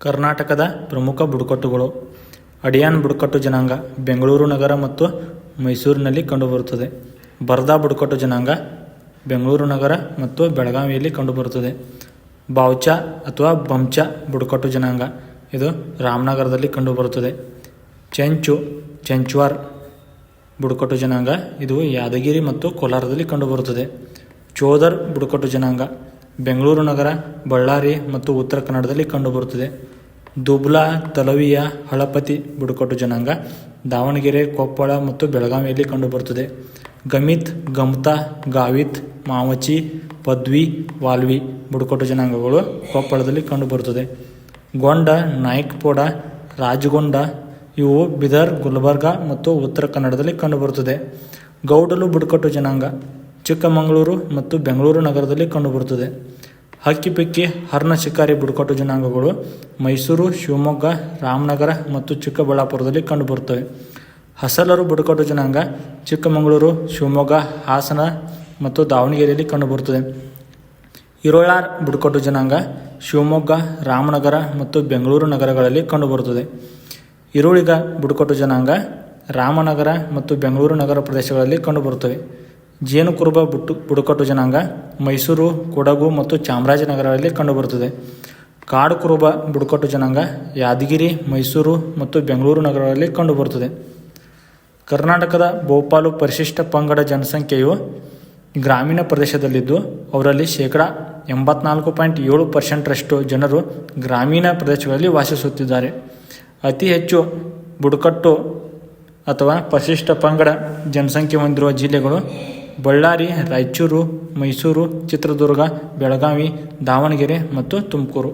ಕರ್ನಾಟಕದ ಪ್ರಮುಖ ಬುಡಕಟ್ಟುಗಳು ಅಡಿಯಾನ್ ಬುಡಕಟ್ಟು ಜನಾಂಗ, ಬೆಂಗಳೂರು ನಗರ ಮತ್ತು ಮೈಸೂರಿನಲ್ಲಿ ಕಂಡುಬರುತ್ತದೆ. ಬರ್ದಾ ಬುಡಕಟ್ಟು ಜನಾಂಗ, ಬೆಂಗಳೂರು ನಗರ ಮತ್ತು ಬೆಳಗಾವಿಯಲ್ಲಿ ಕಂಡುಬರುತ್ತದೆ. ಬಾವ್ಚ ಅಥವಾ ಬಂಚ ಬುಡಕಟ್ಟು ಜನಾಂಗ, ಇದು ರಾಮನಗರದಲ್ಲಿ ಕಂಡುಬರುತ್ತದೆ. ಚೆಂಚು, ಚೆಂಚುವಾರ್ ಬುಡಕಟ್ಟು ಜನಾಂಗ, ಇದು ಯಾದಗಿರಿ ಮತ್ತು ಕೋಲಾರದಲ್ಲಿ ಕಂಡುಬರುತ್ತದೆ. ಚೋದರ್ ಬುಡಕಟ್ಟು ಜನಾಂಗ, ಬೆಂಗಳೂರು ನಗರ, ಬಳ್ಳಾರಿ ಮತ್ತು ಉತ್ತರ ಕನ್ನಡದಲ್ಲಿ ಕಂಡುಬರುತ್ತದೆ. ದುಬ್ಲಾ, ತಲವಿಯ, ಹಳಪತಿ, ಬುಡಕಟ್ಟು ಜನಾಂಗ, ದಾವಣಗೆರೆ, ಕೊಪ್ಪಳ ಮತ್ತು ಬೆಳಗಾವಿಯಲ್ಲಿ ಕಂಡುಬರುತ್ತದೆ. ಗಮಿತ್, ಗಮತಾ, ಗಾವಿತ್, ಮಾವಚಿ, ಪದ್ವಿ, ವಾಲ್ವಿ ಬುಡಕಟ್ಟು ಜನಾಂಗಗಳು ಕೊಪ್ಪಳದಲ್ಲಿ ಕಂಡುಬರುತ್ತದೆ. ಗೊಂಡ, ನಾಯ್ಕಪೋಡ, ರಾಜಗೊಂಡ ಇವು ಬಿದರ್, ಗುಲ್ಬರ್ಗ ಮತ್ತು ಉತ್ತರ ಕನ್ನಡದಲ್ಲಿ ಕಂಡುಬರುತ್ತದೆ. ಗೌಡಲು ಬುಡಕಟ್ಟು ಜನಾಂಗ ಚಿಕ್ಕಮಗಳೂರು ಮತ್ತು ಬೆಂಗಳೂರು ನಗರದಲ್ಲಿ ಕಂಡುಬರುತ್ತದೆ. ಹಕ್ಕಿಪಿಕ್ಕಿ ಹರ್ನ ಶಿಕಾರಿ ಬುಡಕಟ್ಟು ಜನಾಂಗಗಳು ಮೈಸೂರು, ಶಿವಮೊಗ್ಗ, ರಾಮನಗರ ಮತ್ತು ಚಿಕ್ಕಬಳ್ಳಾಪುರದಲ್ಲಿ ಕಂಡುಬರುತ್ತವೆ. ಹಸಲರು ಬುಡಕಟ್ಟು ಜನಾಂಗ ಚಿಕ್ಕಮಗಳೂರು, ಶಿವಮೊಗ್ಗ, ಹಾಸನ ಮತ್ತು ದಾವಣಗೆರೆಯಲ್ಲಿ ಕಂಡುಬರುತ್ತದೆ. ಇರೋಳಾರ್ ಬುಡಕಟ್ಟು ಜನಾಂಗ ಶಿವಮೊಗ್ಗ, ರಾಮನಗರ ಮತ್ತು ಬೆಂಗಳೂರು ನಗರಗಳಲ್ಲಿ ಕಂಡುಬರುತ್ತದೆ. ಇರುಳಿಗ ಬುಡಕಟ್ಟು ಜನಾಂಗ ರಾಮನಗರ ಮತ್ತು ಬೆಂಗಳೂರು ನಗರ ಪ್ರದೇಶಗಳಲ್ಲಿ ಕಂಡುಬರುತ್ತವೆ. ಜೇನುಕುರುಬ ಬುಟ್ಟು, ಬುಡಕಟ್ಟು ಜನಾಂಗ, ಮೈಸೂರು, ಕೊಡಗು ಮತ್ತು ಚಾಮರಾಜನಗರಗಳಲ್ಲಿ ಕಂಡುಬರುತ್ತದೆ. ಕಾಡು ಕುರುಬ ಬುಡಕಟ್ಟು ಜನಾಂಗ, ಯಾದಗಿರಿ, ಮೈಸೂರು ಮತ್ತು ಬೆಂಗಳೂರು ನಗರಗಳಲ್ಲಿ ಕಂಡುಬರುತ್ತದೆ. ಕರ್ನಾಟಕದ ಬಹುಪಾಲು ಪರಿಶಿಷ್ಟ ಪಂಗಡ ಜನಸಂಖ್ಯೆಯು ಗ್ರಾಮೀಣ ಪ್ರದೇಶದಲ್ಲಿದ್ದು, ಅವರಲ್ಲಿ ಶೇಕಡ ಎಂಬತ್ನಾಲ್ಕು ಪಾಯಿಂಟ್ ಏಳು ಪರ್ಸೆಂಟ್ರಷ್ಟು ಜನರು ಗ್ರಾಮೀಣ ಪ್ರದೇಶಗಳಲ್ಲಿ ವಾಸಿಸುತ್ತಿದ್ದಾರೆ. ಅತಿ ಹೆಚ್ಚು ಬುಡಕಟ್ಟು ಅಥವಾ ಪರಿಶಿಷ್ಟ ಪಂಗಡ ಜನಸಂಖ್ಯೆ ಹೊಂದಿರುವ ಜಿಲ್ಲೆಗಳು ಬಳ್ಳಾರಿ ರಾಯಚೂರು ಮೈಸೂರು ಚಿತ್ರದುರ್ಗ ಬೆಳಗಾವಿ ದಾವಣಗೆರೆ ಮತ್ತು ತುಮಕೂರು.